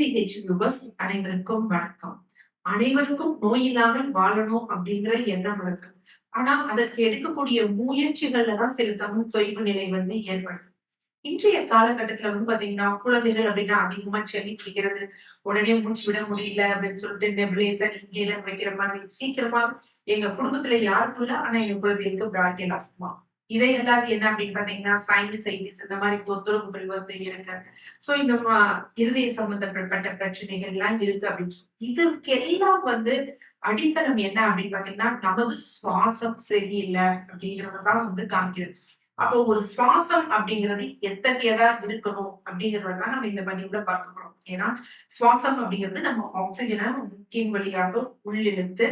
DCH லுபஸ் அனைவருக்கும் வணக்கம். அனைவருக்கும் நோய் இல்லாமல் வாழணும் அப்படிங்கிற எண்ணம் இருக்கு. ஆனா அதற்கு எடுக்கக்கூடிய முயற்சிகள்ல தான் சில சமூக தொய்வு நிலை வந்து ஏற்படுது. இன்றைய காலகட்டத்துல வந்து பாத்தீங்கன்னா குழந்தைகள் அப்படின்னா அதிகமா செவி கேட்கிறது உடனே மூச்சு விட முடியல அப்படின்னு சொல்லிட்டு நெபுலேசர் இங்கேல வைக்கிற மாதிரி சீக்கிரமா எங்க குடும்பத்துல யாருக்கும் இல்ல ஆனா எங்க குழந்தைகளுக்கு பிராக்கியல் அஸ்மா இதை எல்லாது என்ன அப்படின்னு பாத்தீங்கன்னா சைனசைட்டிஸ் இந்த மாதிரி தொந்தரவுகள் வந்து இருக்கு. சோ இந்த இருதய சம்பந்தப்பட்ட பிரச்சனைகள் எல்லாம் இருக்கு அப்படின்னு சொல்லி இதுக்கெல்லாம் வந்து அடித்தளம் என்ன அப்படின்னு பாத்தீங்கன்னா நமது சுவாசம் சரியில்லை அப்படிங்கறதுதான் வந்து காமிக்குது. அப்போ ஒரு சுவாசம் அப்படிங்கிறது எத்தகையதா இருக்கணும் அப்படிங்கறதான் நம்ம இந்த பதிவுல பார்க்க போறோம். ஏன்னா சுவாசம் அப்படிங்கிறது நம்ம ஆக்சிஜனை முக்கியம் வழியாக உள்ளிழுத்து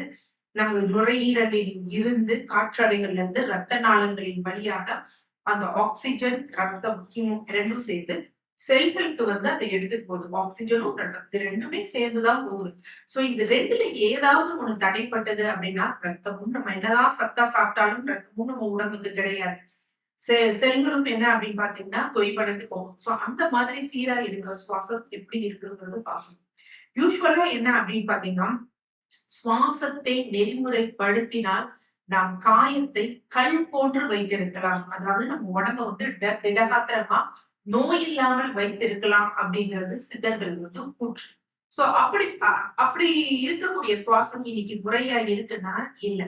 நமது நுரையீரலில் இருந்து காற்றறைகள்ல இருந்து ரத்த நாளங்களின் வழியாக அந்த ஆக்சிஜன் ரத்தம் ஹீமோ ரெண்டும் சேர்த்து செல்களுக்கு வந்து அதை எடுத்துட்டு போகுது. ஆக்சிஜனும் ரத்தம் இது ரெண்டுமே சேர்ந்துதான் போகுது. சோ இந்த ரெண்டுல ஏதாவது ஒண்ணு தடைப்பட்டது அப்படின்னா ரத்தமும் நம்ம என்னதான் சத்தா சாப்பிட்டாலும் ரத்தமும் நம்ம உடம்புக்கு கிடையாது. செ- செல்களும் என்ன அப்படின்னு பாத்தீங்கன்னா தொய்வடைந்து போகும். சோ அந்த மாதிரி சீரா இருக்கிற சுவாசம் எப்படி இருக்குங்கிறது பார்க்கணும் யூஸ்வலா என்ன அப்படின்னு பாத்தீங்கன்னா சுவாசத்தை நெறிமுறைப்படுத்தினால் நாம் காயத்தை கல் போன்று வைத்திருக்கலாம். அதாவது நம்ம உடம்ப வந்து திடகாத்திரமா நோய் இல்லாமல் வைத்திருக்கலாம் அப்படிங்கிறது சித்தர்கள் வந்து கூற்று. சோ அப்படி அப்படி இருக்கக்கூடிய சுவாசம் இன்னைக்கு முறையா இருக்குன்னா இல்ல.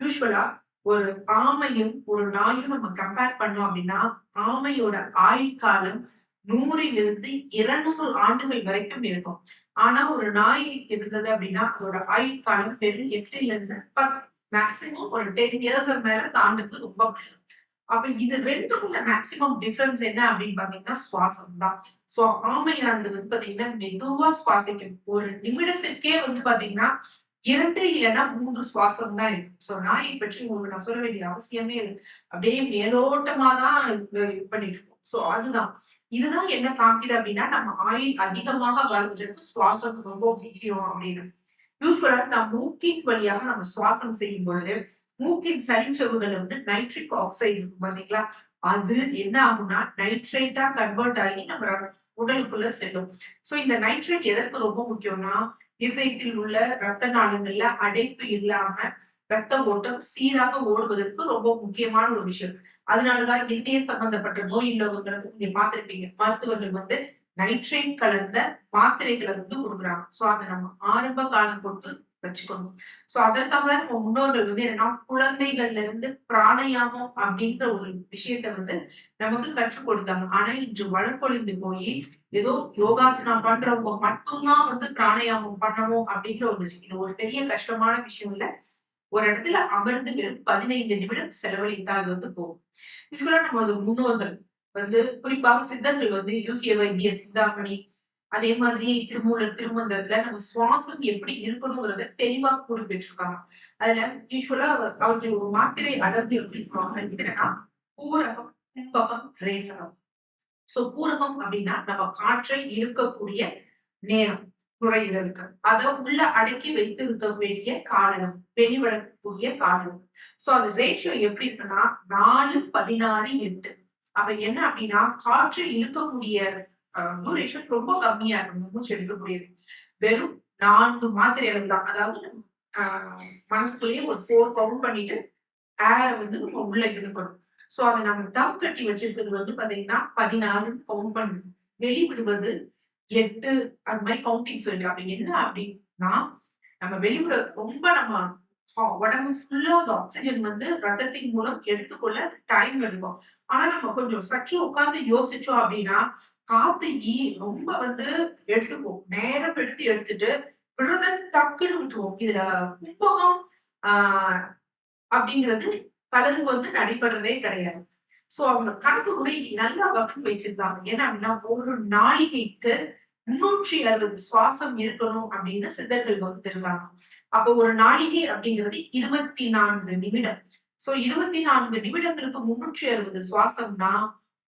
யூஸ்வலா ஒரு ஆமையும் ஒரு நாயும் நம்ம கம்பேர் பண்ணோம் அப்படின்னா ஆமையோட ஆயுட்காலம் நூறிலிருந்து இருநூறு ஆண்டுகள் வரைக்கும் இருக்கும். ஆனா ஒரு நாய் இருந்தது அப்படின்னா அதோட ஆயுட்காலம் வெறும் எட்டுல இருந்து பத்து மேக்சிமம் ஒரு டென் இயர்ஸ் மேல தாண்டுறது ரொம்ப முடியும் அப்ப இது ரெண்டுக்குள்ள மேக்சிமம் டிஃபரன்ஸ் என்ன அப்படின்னு பாத்தீங்கன்னா சுவாசம் தான். சோ ஆமையானது வந்து பாத்தீங்கன்னா மெதுவா சுவாசிக்கும் ஒரு நிமிடத்திற்கே வந்து பாத்தீங்கன்னா இரண்டு இல்லைன்னா மூன்று சுவாசம் தான் இருக்கும் ஸோ நாயை பற்றி உங்களுக்கு நான் சொல்ல வேண்டிய அவசியமே இல்லை. அப்படியே மேலோட்டமா தான் இது பண்ணிட்டு இருக்கோம். சோ அதுதான். இதுதான் என்ன காமிக்குது அப்படின்னா நம்ம ஆயில் அதிகமாக வருவதற்கு சுவாசம் ரொம்ப முக்கியம் அப்படின்னு. யூஸ்வலா நம்ம மூக்கின் வழியாக நம்ம சுவாசம் செய்யும் பொழுது மூக்கின் சளிச்சவுகள் வந்து நைட்ரிக் ஆக்சைடு இருக்கும் பாத்தீங்களா? அது என்ன ஆகும்னா நைட்ரேட்டா கன்வெர்ட் ஆகி நம்ம உடலுக்குள்ள செல்லும். சோ இந்த நைட்ரேட் எதற்கு ரொம்ப முக்கியம்னா இதயத்தில் உள்ள ரத்த நாளங்கள்ல அடைப்பு இல்லாம ரத்த ஓட்டம் சீராக ஓடுவதற்கு ரொம்ப முக்கியமான ஒரு விஷயம். அதனாலதான் இதய சம்பந்தப்பட்ட நோய் உள்ளவங்களுக்கு நீங்க பார்த்திருப்பீங்க. மருத்துவர்கள் வந்து நைட்ரேட் கலந்த மாத்திரைகளை வந்து கொடுக்குறாங்க. சோ அதை நம்ம ஆரம்ப காலம் கொண்டு வச்சுக்கணும். சோ அதற்காக தான் நம்ம முன்னோர்கள் வந்து என்னன்னா குழந்தைகள்ல இருந்து பிராணயாமம் அப்படின்ற ஒரு விஷயத்த வந்து நமக்கு கற்றுக் கொடுத்தாங்க. ஆனா இன்று வழக்கொழிந்து போய் ஏதோ யோகாசனம் பண்றவங்க மட்டும்தான் வந்து பிராணயாமம் பண்ணணும் அப்படிங்கிற ஒரு விஷயம். இது ஒரு பெரிய கஷ்டமான விஷயம் இல்ல. ஒரு இடத்துல அமர்ந்து வெறும் பதினைந்து நிமிடம் செலவழித்தால் வந்து போகும். யூஸ்வலா நமது முன்னோர்கள் வந்து குறிப்பாக சித்தர்கள் வந்து யூகிய வைத்திய சிந்தாமணி அதே மாதிரி திருமூலர் திருமந்திரத்துல நம்ம சுவாசம் எப்படி இருக்கணுங்கிறத தெளிவா குறிப்பிட்டிருக்காங்க அதுல யூஸ்வலா அவர்கள் ஒரு மாத்திரை அளவு எப்படி என்னன்னா பூரகம் கும்பகம் ரேசகம். சோ பூரகம் அப்படின்னா நம்ம காற்றை இழுக்கக்கூடிய நேரம் நுரையீரலுக்கு. அதை உள்ள அடக்கி வைத்து இருக்க வேண்டிய காரணம் வெளிவடக்கூடிய காரணம் சோ அது ரேஷியோ எப்படி இருக்குன்னா நாலு பதினாறு எட்டு. அப்ப என்ன அப்படின்னா காற்று இழுக்கக்கூடிய டூரேஷன் ரொம்ப கம்மியா இருக்கும். மூச்சு எடுக்கக்கூடியது வெறும் நான்கு மாத்திரைகள் தான். அதாவது ஆஹ், மனசுக்குள்ளேயே ஒரு ஃபோர் பவுண்ட் பண்ணிட்டு ஏரை வந்து நம்ம உள்ள இழுக்கணும். சோ அதை நம்ம தம் கட்டி வச்சிருக்கிறது வந்து பாத்தீங்கன்னா பதினாறு பவுண்ட் பண்ணணும். வெளிவிடுவது எட்டு அது மாதிரி கவுண்டிங் சொல்லிட்டு அப்படி என்ன அப்படின்னா நம்ம வெளிவிட ரொம்ப நம்ம உடம்பு ஃபுல்லா அந்த ஆக்சிஜன் வந்து ரத்தத்தின் மூலம் எடுத்துக்கொள்ள டைம் எடுக்கும். ஆனா நம்ம கொஞ்சம் சற்று உட்கார்ந்து யோசிச்சோம் அப்படின்னா காத்து ஈ ரொம்ப வந்து எடுத்துக்குவோம். நேரம் எடுத்து எடுத்துட்டு விடுறத டக்குன்னு விட்டுவோம் இதுல உப்பகம் ஆஹ் அப்படிங்கிறது பலருக்கு வந்து நடைபெறதே கிடையாது. சோ அவங்க கணக்கு கூட நல்லா வகுப்பு வச்சிருக்காங்க. ஏன்னா அப்படின்னா ஒரு நாளிகைக்கு முன்னூற்றி அறுபது சுவாசம் இருக்கணும் அப்படின்னு சித்தர்கள் வகுத்திருக்காங்க. அப்போ ஒரு நாளிகை அப்படிங்கிறது இருபத்தி நான்கு நிமிடம். சோ இருபத்தி நான்கு நிமிடங்களுக்கு முன்னூற்றி அறுபது சுவாசம்னா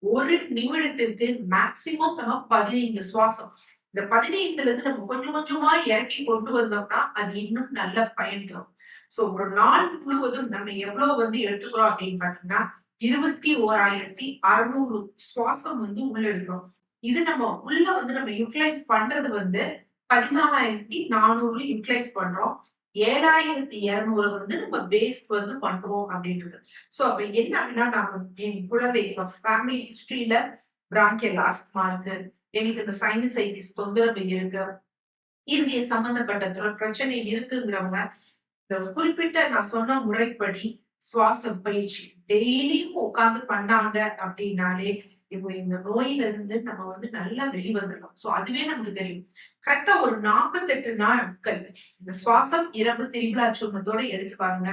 ஒரு நிமிடத்திற்கு மேக்சிமம் நம்ம பதினைந்து சுவாசம். இந்த பதினைந்துல இருந்து நம்ம கொஞ்சம் கொஞ்சமா இறக்கி கொண்டு வந்தோம்னா அது இன்னும் நல்ல பயன் தரும். சோ ஒரு நாள் முழுவதும் நம்ம எவ்வளவு வந்து எடுத்துக்கிறோம் அப்படின்னு பாத்தீங்கன்னா இருபத்தி ஓராயிரத்தி அறுநூறு சுவாசம் வந்து உள்ள எடுக்கிறோம். இது நம்ம உள்ள வந்து நம்ம யூட்டிலைஸ் பண்றது வந்து பதினாலாயிரத்தி நானூறு யூட்டிலைஸ் பண்றோம். ஏழாயிரத்தி இருநூறு வந்து நம்ம வேஸ்ட் வந்து பண்றோம் அப்படின்றது. சோ அப்ப என்ன அப்படின்னா நாம என் குழந்தை ஃபேமிலி ஹிஸ்டரியில பிராங்கியல் ஆஸ்மா இருக்கு எங்களுக்கு இந்த சைனசைட்டிஸ் தொந்தரவு இருக்கு இறுதிய சம்பந்தப்பட்ட பிரச்சனை இருக்குங்கிறவங்க இந்த குறிப்பிட்ட நான் சொன்ன முறைப்படி சுவாச பயிற்சி டெய்லியும் உட்காந்து பண்ணாங்க அப்படின்னாலே இப்போ இந்த நோயில இருந்து நம்ம வந்து நல்லா வெளிவந்துடலாம் சோ அதுவே நமக்கு தெரியும். கரெக்டா ஒரு நாற்பத்தெட்டு நாட்கள் இந்த சுவாசம் இரவு திரிபுலா சுமத்தோட எடுத்து பாருங்க.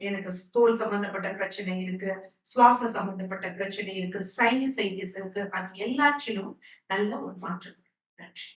எனக்கு தோல் சம்பந்தப்பட்ட பிரச்சனை இருக்கு சுவாச சம்பந்தப்பட்ட பிரச்சனை இருக்கு சைனிசைட்டிஸ் இருக்கு. அது எல்லாற்றிலும் நல்ல ஒரு மாற்றம். நன்றி.